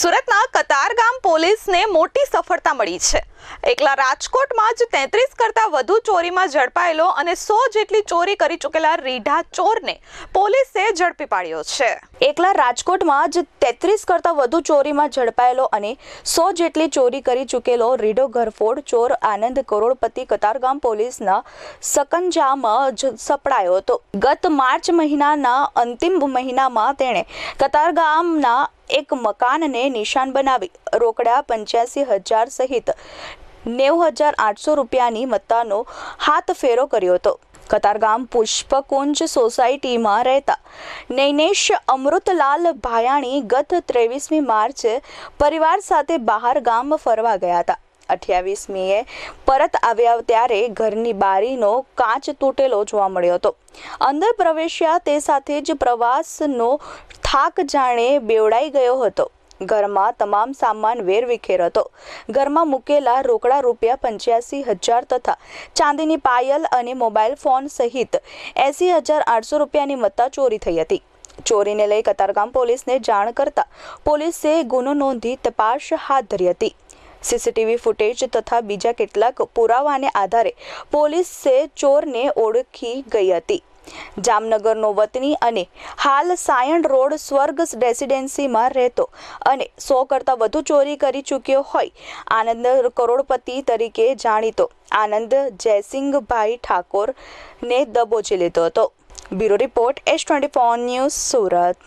સુરતના કતારગામ પોલીસને મોટી સફળતા મળી છે. એકલા રાજકોટમાં જ તેત્રીસ કરતાં વધુ ચોરીમાં ઝડપાયેલો અને સો જેટલી ચોરી કરી ચૂકેલા રીઢા ચોરને પોલીસે ઝડપી પાડ્યો છે. એકલા રાજકોટમાં જ તેત્રીસ કરતાં વધુ ચોરીમાં ઝડપાયેલો અને સો જેટલી ચોરી કરી ચૂકેલો રીઢો ઘરફોડ ચોર આનંદ કરોડપતિ કતારગામ પોલીસના સકંજામાં સપડાયો હતો. ગત માર્ચ મહિનાના અંતિમ મહિનામાં તેણે કતારગામના એક મકાનને નિશાન બનાવી રોકડા પંચ્યાસી હજાર સહિત નેવું હજાર આઠસો રૂપિયાની મત્તાનો હાથ ફેરો કર્યો હતો. કતારગામ પુષ્પકુંજ સોસાયટીમાં રહેતા નૈનેશ અમૃતલાલ ભાયાણી ગત ત્રેવીસમી માર્ચે પરિવાર સાથે બહાર ગામ ફરવા ગયા હતા. અઠ્યાવીસમીએ પરત આવ્યા ત્યારે ઘરની બારીનો કાચ તૂટેલો જોવા મળ્યો હતો. અંદર પ્રવેશ્યા તે સાથે જ પ્રવાસનો થાક જાણે બેવડાઈ ગયો હતો. ઘરમાં તમામ સામાન વેરવિખેર હતો. ઘરમાં મૂકેલા રોકડા રૂપિયા પંચ્યાસી હજાર તથા ચાંદીની પાયલ અને મોબાઈલ ફોન સહિત એસી હજાર આઠસો રૂપિયાની મત્તા ચોરી થઈ હતી. ચોરીને લઈ કતારગામ પોલીસને જાણ કરતા પોલીસે ગુનો નોંધી તપાસ હાથ ધરી હતી. સીસીટીવી ફૂટેજ તથા બીજા કેટલાક પુરાવાને આધારે પોલીસે ચોરને ઓળખી ગઈ હતી. જામનગરનો વતની અને હાલ સાયણ રોડ સ્વર્ગ રેસિડેન્સીમાં રહેતો અને સો કરતાં વધુ ચોરી કરી ચૂક્યો હોય, આનંદ કરોડપતિ તરીકે જાણીતો. આનંદ જયસિંહભાઈ ઠાકોરને દબોચી લીધો હતો. Bureau report S twenty news Surat.